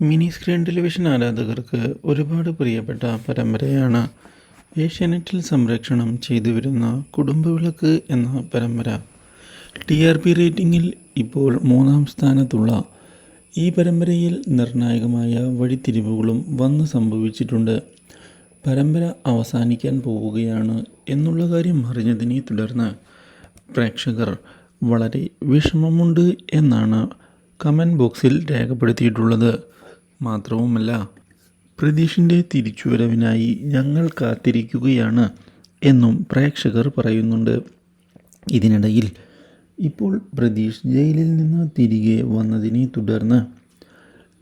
Mini screen television ആരാധകർക്ക് ഒരുപാട് പ്രിയപ്പെട്ട പരമ്പരയാണ് ഏഷ്യാനെറ്റിൽ സംരക്ഷണം ചെയ്തു വരുന്ന കുടുംബവിളക്ക് എന്ന പരമ്പര. ടി ആർ പി റേറ്റിംഗിൽ ഇപ്പോൾ മൂന്നാം സ്ഥാനത്തുള്ള ഈ പരമ്പരയിൽ നിർണായകമായ വഴിത്തിരിവുകളും വന്ന് സംഭവിച്ചിട്ടുണ്ട്. പരമ്പര അവസാനിക്കാൻ പോവുകയാണ് എന്നുള്ള കാര്യം അറിഞ്ഞതിനെ തുടർന്ന് പ്രേക്ഷകർ വളരെ വിഷമമുണ്ട് എന്നാണ് കമന്റ് ബോക്സിൽ രേഖപ്പെടുത്തിയിട്ടുള്ളത്. മാത്രവുമല്ല പ്രതീഷിന്റെ തിരിച്ചുവരവിനായി ഞങ്ങൾ കാത്തിരിക്കുകയാണ് എന്നും പ്രേക്ഷകർ പറയുന്നുണ്ട്. ഇതിനിടയിൽ ഇപ്പോൾ പ്രതീഷ് ജയിലിൽ നിന്ന് തിരികെ വന്നതിനെ തുടർന്ന്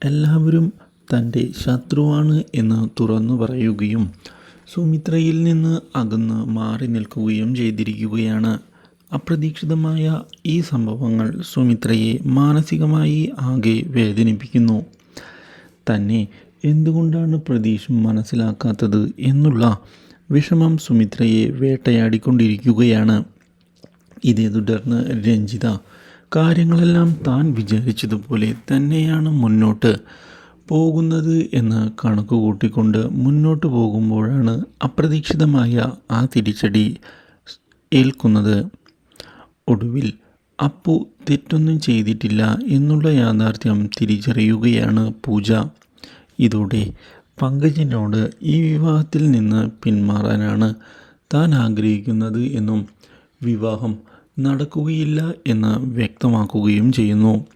എല്ലാവരും തന്റെ ശത്രുവാണ് എന്ന് തുറന്നു പറയുകയും സുമിത്രയിൽ നിന്ന് അകന്ന് മാറി നിൽക്കുകയും ചെയ്തിരിക്കുകയാണ്. അപ്രതീക്ഷിതമായ ഈ സംഭവങ്ങൾ സുമിത്രയെ മാനസികമായി ആകെ വേദനിപ്പിക്കുന്നു. തന്നെ എന്തുകൊണ്ടാണ് പ്രതീഷ് മനസ്സിലാക്കാത്തത് എന്നുള്ള വിഷമം സുമിത്രയെ വേട്ടയാടിക്കൊണ്ടിരിക്കുകയാണ്. ഇതേ തുടർന്ന് രഞ്ജിത കാര്യങ്ങളെല്ലാം താൻ വിചാരിച്ചതുപോലെ തന്നെയാണ് മുന്നോട്ട് പോകുന്നത് എന്ന് കണക്ക് കൂട്ടിക്കൊണ്ട് മുന്നോട്ട് പോകുമ്പോഴാണ് അപ്രതീക്ഷിതമായ ആ തിരിച്ചടി ഏൽക്കുന്നത്. ഒടുവിൽ അപ്പു തെറ്റൊന്നും ചെയ്തിട്ടില്ല എന്നുള്ള യാഥാർത്ഥ്യം തിരിച്ചറിയുകയാണ് പൂജ. ഇതോടെ പങ്കജിനോട് ഈ വിവാഹത്തിൽ നിന്ന് പിന്മാറാനാണ് താൻ ആഗ്രഹിക്കുന്നത് എന്നും വിവാഹം നടക്കുകയില്ല എന്ന് വ്യക്തമാക്കുകയും ചെയ്യുന്നു.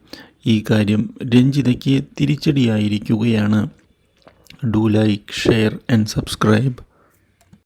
ഈ കാര്യം രഞ്ജിതയ്ക്ക് തിരിച്ചടിയായിരിക്കുകയാണ്. Do like share and subscribe.